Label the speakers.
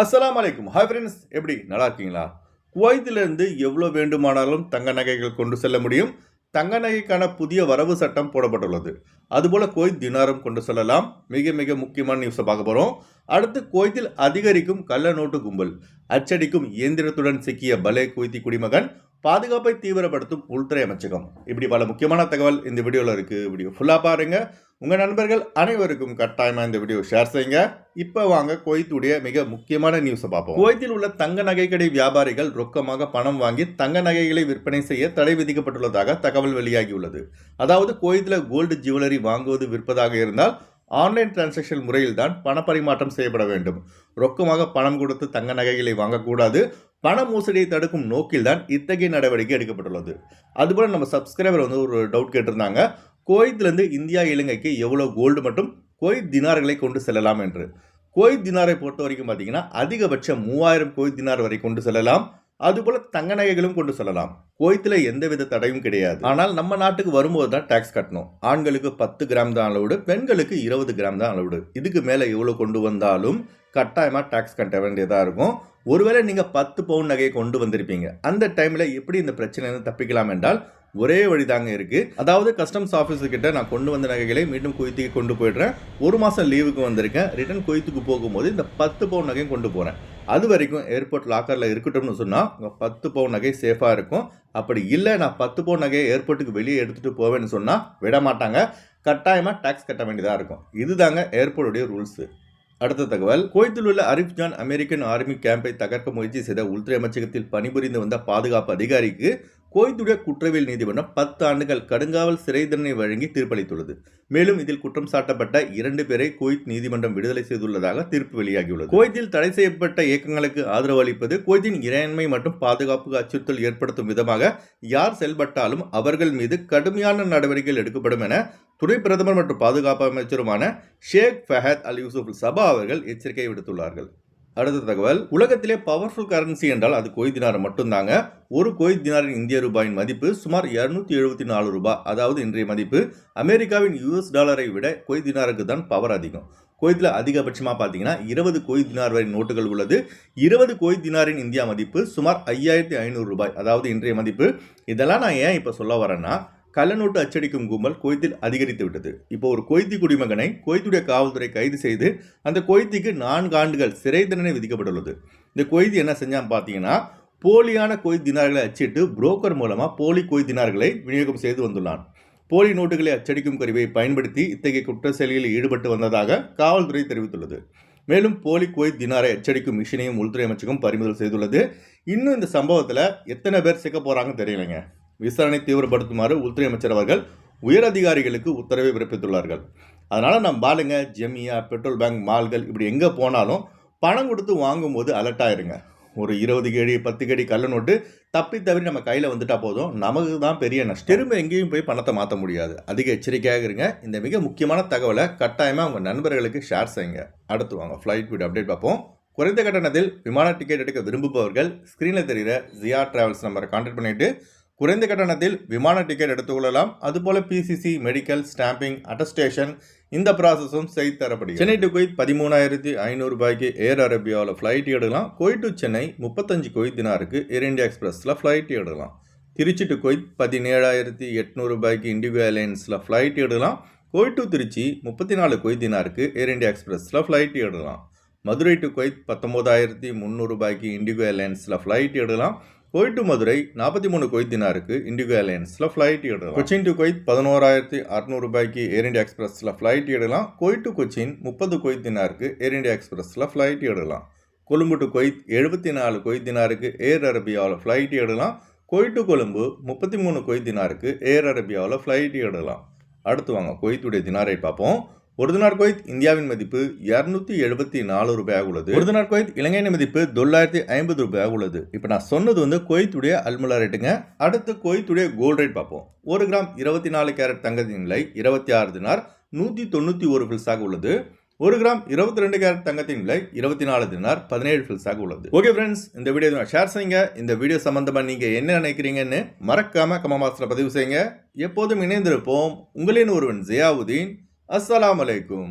Speaker 1: அஸ்லாம் அலைக்கும் hi friends எப்படி நல்லா இருக்கீங்களா? குவைத்திலிருந்து எவ்வளோ வேண்டுமானாலும் தங்க நகைகள் கொண்டு செல்ல முடியும். தங்க நகைக்கான புதிய வரவு சட்டம் போடப்பட்டுள்ளது. அதுபோல் குவைத் தினாரம் கொண்டு செல்லலாம். மிக மிக முக்கியமான நியூஸை பார்க்க போகிறோம் அடுத்து குவைத்தில் அதிகரிக்கும் கள்ள நோட்டு கும்பல். அச்சடிக்கும் இயந்திரத்துடன் சிக்கிய பலே குவைத்தி குடிமகன் பாதுகாப்பை தீவிரப்படுத்தும் உள்துறை அமைச்சகம். இப்படி பல முக்கியமான தகவல் இந்த வீடியோவில் இருக்குது வீடியோ ஃபுல்லாக பாருங்கள் உங்கள் நண்பர்கள் அனைவருக்கும் கட்டாயமாக இந்த வீடியோ ஷேர் செய்யுங்க. இப்போ வாங்க குவைத்துடைய மிக முக்கியமான நியூஸை பார்ப்போம். குவைத்தில் உள்ள தங்க நகைக்கடை வியாபாரிகள் ரொக்கமாக பணம் வாங்கி தங்க நகைகளை விற்பனை செய்ய தடை விதிக்கப்பட்டுள்ளதாக தகவல் வெளியாகியுள்ளது. அதாவது குவைத்தில் கோல்டு ஜுவல்லரி வாங்குவது விற்பதாக இருந்தால் ஆன்லைன் டிரான்சாக்ஷன் முறையில் தான் பணப்பரிமாற்றம் செய்யப்பட வேண்டும். ரொக்கமாக பணம் கொடுத்து தங்க நகைகளை வாங்கக்கூடாது. பண மோசடியை தடுக்கும் நோக்கில்தான் இத்தகைய நடவடிக்கை எடுக்கப்பட்டுள்ளது. அதுபோல் நம்ம சப்ஸ்கிரைபர் வந்து ஒரு டவுட் கேட்டிருந்தாங்க. குவைத்திலிருந்து இந்தியா இலங்கைக்கு எவ்வளோ கோல்டு மற்றும் குவைத் தினார்களை கொண்டு செல்லலாம் என்று. குவைத் தினாரை பொறுத்த வரைக்கும் பார்த்தீங்கன்னா அதிகபட்சம் மூவாயிரம் குவைத் தினார் வரை கொண்டு செல்லலாம். அதுபோல தங்க நகைகளும் கொண்டு செல்லலாம். குவைத்தில் எந்தவித தடையும் கிடையாது. ஆனால் நம்ம நாட்டுக்கு வரும்போது தான் டேக்ஸ் கட்டணும். ஆண்களுக்கு பத்து கிராம் தான் அளவுடு பெண்களுக்கு இருபது கிராம் தான் அளவுடு இதுக்கு மேலே எவ்வளோ கொண்டு வந்தாலும் கட்டாயமாக டேக்ஸ் கட்ட வேண்டியதாக இருக்கும். ஒருவேளை நீங்கள் பத்து பவுன் நகையை கொண்டு வந்திருப்பீங்க. அந்த டைமில் எப்படி இந்த பிரச்சனையிலிருந்து தப்பிக்கலாம் என்றால் ஒரே வழிதாங்க இருக்கு. அதாவது கஸ்டம்ஸ் ஆஃபீஸர் கிட்ட நான் கொண்டு வந்த நகைகளை மீண்டும் குவைத்துக்கு கொண்டு போயிடுறேன். ஒரு மாதம் லீவுக்கு வந்திருக்கேன். ரிட்டர்ன் குவைத்துக்கு போகும்போது இந்த பத்து பவுன் நகையும் கொண்டு போகிறேன் அது வரைக்கும் ஏர்போர்ட் லாக்கரில் இருக்கட்டும்னு சொன்னால் உங்கள் பத்து பவுன் நகை சேஃபாக இருக்கும். அப்படி இல்லை நான் பத்து பவுன் நகையை ஏர்போர்ட்டுக்கு வெளியே எடுத்துகிட்டு போவேன்னு சொன்னால் விட மாட்டாங்க. கட்டாயமாக டேக்ஸ் கட்ட வேண்டியதாக இருக்கும். இதுதாங்க ஏர்போர்ட்டுடைய ரூல்ஸு அடுத்த தகவல் கோயத்தில் உள்ள அரிஃப் ஜான் அமெரிக்கன் ஆர்மி கேம்பை தகர்க்க முயற்சி செய்த உள்துறை அமைச்சகத்தில் பணிபுரிந்து வந்த பாதுகாப்பு அதிகாரிக்கு கோய்துடைய குற்றவியல் நீதிமன்றம் பத்து ஆண்டுகள் கடுங்காவல் சிறை தண்டனை வழங்கி தீர்ப்பளித்துள்ளது. மேலும் இதில் குற்றம் சாட்டப்பட்ட இரண்டு பேரை குவைத் நீதிமன்றம் விடுதலை செய்துள்ளதாக தீர்ப்பு வெளியாகியுள்ளது. குவைத்தில் தடை செய்யப்பட்ட இயக்கங்களுக்கு ஆதரவு அளிப்பது குவைத்தின் இறையாண்மை மற்றும் பாதுகாப்புக்கு அச்சுறுத்தல் ஏற்படுத்தும் விதமாக யார் செயல்பட்டாலும் அவர்கள் மீது கடுமையான நடவடிக்கைகள் எடுக்கப்படும் என துணை பிரதமர் மற்றும் பாதுகாப்பு அமைச்சருமான ஷேக் ஃபஹத் அல் யூசுப் சபா அவர்கள் எச்சரிக்கை விடுத்துள்ளார்கள். அடுத்த தகவல் உலகத்திலே பவர்ஃபுல் கரன்சி என்றால் அது கொய் தினார் மட்டும்தாங்க. ஒரு கொய் தினாரின் இந்திய ரூபாயின் மதிப்பு சுமார் இருநூத்தி எழுபத்தி நாலு ரூபாய் அதாவது இன்றைய மதிப்பு அமெரிக்காவின் யூஎஸ் டாலரை விட கொய் தினாருக்கு தான் பவர் அதிகம். கோயத்தில் அதிகபட்சமாக பார்த்தீங்கன்னா இருபது கொய் தினார் வரை நோட்டுகள் உள்ளது. இருபது கொய் தினாரின் இந்தியா மதிப்பு சுமார் ஐயாயிரத்தி ஐநூறு ரூபாய். அதாவது இன்றைய மதிப்பு. இதெல்லாம் நான் ஏன் இப்போ சொல்ல வரேன்னா கள்ளநோட்டு அச்சடிக்கும் கும்பல் குவைத்தில் அதிகரித்து விட்டது. இப்போ ஒரு கொய்தி குடிமகனை கொய்த்துடைய காவல்துறை கைது செய்து அந்த கொய்த்திக்கு நான்கு ஆண்டுகள் சிறை தண்டனை விதிக்கப்பட்டுள்ளது. இந்த கொய்தி என்ன செஞ்சான் பார்த்தீங்கன்னா போலியான கொய் தினார்களை அச்சிட்டு புரோக்கர் மூலமாக போலி கொய் தினார்களை விநியோகம் செய்து வந்துள்ளான். போலி நோட்டுகளை அச்சடிக்கும் கருவியை பயன்படுத்தி இத்தகைய குற்ற செயலில் ஈடுபட்டு வந்ததாக காவல்துறை தெரிவித்துள்ளது. மேலும் போலி குவைத் தினாரை அச்சடிக்கும் மிஷினையும் உள்துறை அமைச்சகம் பறிமுதல் செய்துள்ளது. இன்னும் இந்த சம்பவத்தில் எத்தனை பேர் சிக்க போகிறாங்கன்னு தெரியலைங்க. விசாரணை தீவிரப்படுத்துமாறு உள்துறை அமைச்சர் அவர்கள் உயர் அதிகாரிகளுக்கு உத்தரவை பிறப்பித்துள்ளார்கள். அதனால் நம்ம பாருங்க ஜெமியா பெட்ரோல் பேங்க் மால்கள் இப்படி எங்கே போனாலும் பணம் கொடுத்து வாங்கும்போது அலர்ட் ஆயிருங்க. ஒரு இருபது கேடி பத்து கேடி கள்ள நோட்டு தப்பி தவறி நம்ம கையில் வந்துட்டால் போதும். நமக்கு தான் பெரிய நஷ்டம். திரும்ப எங்கேயும் போய் பணத்தை மாற்ற முடியாது. அதிக எச்சரிக்கையாக இருங்க. இந்த மிக முக்கியமான தகவலை கட்டாயமாக உங்கள் நண்பர்களுக்கு ஷேர் செய்யுங்க. அடுத்து வாங்க ஃப்ளைட் வீடு அப்டேட் பார்ப்போம். குறைந்த கட்டணத்தில் விமான டிக்கெட் எடுக்க விரும்புபவர்கள் ஸ்க்ரீனில் தெரிகிற ஜியா ட்ராவல்ஸ் நம்பரை கான்டாக்ட் பண்ணிவிட்டு குறைந்த கட்டணத்தில் விமான டிக்கெட் எடுத்துக்கொள்ளலாம். அதுபோல பிசிசி மெடிக்கல் ஸ்டாம்பிங் அட்டஸ்டேஷன் இந்த ப்ராசஸும் செய்து தரப்படுகிறது. சென்னை டு குவைத் பதிமூணாயிரத்தி ஐநூறு ரூபாய்க்கு ஏர் அரேபியாவில் ஃப்ளைட் எடுக்கலாம். குவைட் டு சென்னை முப்பத்தஞ்சு குவைத் தினாருக்கு ஏர் இண்டியா எக்ஸ்பிரஸில் ஃப்ளைட் எடுக்கலாம். திருச்சி டு குவைத் பதினேழாயிரத்தி எட்நூறு ரூபாய்க்கு இண்டிகோ ஏர்லைன்ஸில் ஃப்ளைட் எடுக்கலாம். கோயிட் டு திருச்சி முப்பத்தி நாலு குவைத் தினாருக்கு ஏர் இந்தியா எக்ஸ்பிரஸில் ஃப்ளைட் எடுக்கலாம். மதுரை டு குவைத் பத்தொம்போதாயிரத்தி முந்நூறுபாய்க்கு இண்டிகோ ஏர்லைன்ஸில் ஃப்ளைட் எடுக்கலாம். குவைத் டு மதுரை நாற்பத்தி மூணு கொய்த் தினாருக்கு இண்டிகோ ஏர்லைன்ஸில் ஃப்ளைட் எடுக்கலாம். கொச்சின் டு கொய்த் பதினோராயிரத்தி அறுநூறு ரூபாய்க்கு ஏர் இண்டியா எக்ஸ்பிரஸில் ஃப்ளைட் எடுக்கலாம். குவைத் டு கொச்சின் முப்பது கொய்த் தினாருக்கு ஏர் இண்டியா எக்ஸ்பிரஸில் ஃப்ளைட் எடுக்கலாம். கொழும்பு டு கொய்த் எழுபத்தி நாலு கொய்த் தினாருக்கு ஏர் அரேபியாவில் ஃப்ளைட் எடுக்கலாம். கொய்ட்டு டு கொழும்பு முப்பத்தி மூணு கொய்த் தினாருக்கு ஏர் அரேபியாவில் ஃப்ளைட் எடுக்கலாம். அடுத்து வாங்க கொய்த்துடைய தினாரை பார்ப்போம். ஒரு தினார் குவைத் இந்தியாவின் மதிப்பு இரநூத்தி எழுபத்தி நாலு ரூபாயாக உள்ளது. ஒரு தினார் குவைத் இலங்கையின் மதிப்பு தொள்ளாயிரத்தி ஐம்பது ரூபாயாக உள்ளது. இப்போ நான் சொன்னது வந்து குவைத்துடைய அல்முலா ரேட்டுங்க. அடுத்து குவைத்துடைய கோல்ட் ரேட் பார்ப்போம். ஒரு கிராம் இருபத்தி நாலு கேரட் தங்கத்தின் விலை இருபத்தி ஆறு தினார் நூற்றி தொண்ணூற்றி ஒரு ஃபில்ஸாக உள்ளது. ஒரு கிராம் இருபத்தி ரெண்டு கேரட் தங்கத்தின் விலை இருபத்தி நாலு தினார் பதினேழு ஃபில்ஸாக உள்ளது. ஓகே ஃப்ரெண்ட்ஸ் இந்த வீடியோ ஷேர் செய்யுங்க. இந்த வீடியோ சம்பந்தமாக நீங்கள் என்ன நினைக்கிறீங்கன்னு மறக்காம கமமாஸ்திர பதிவு செய்யுங்க. எப்போதும் இணைந்திருப்போம். உங்களின் ஒருவன் ஜியாவுதீன். আসসালামু আলাইকুম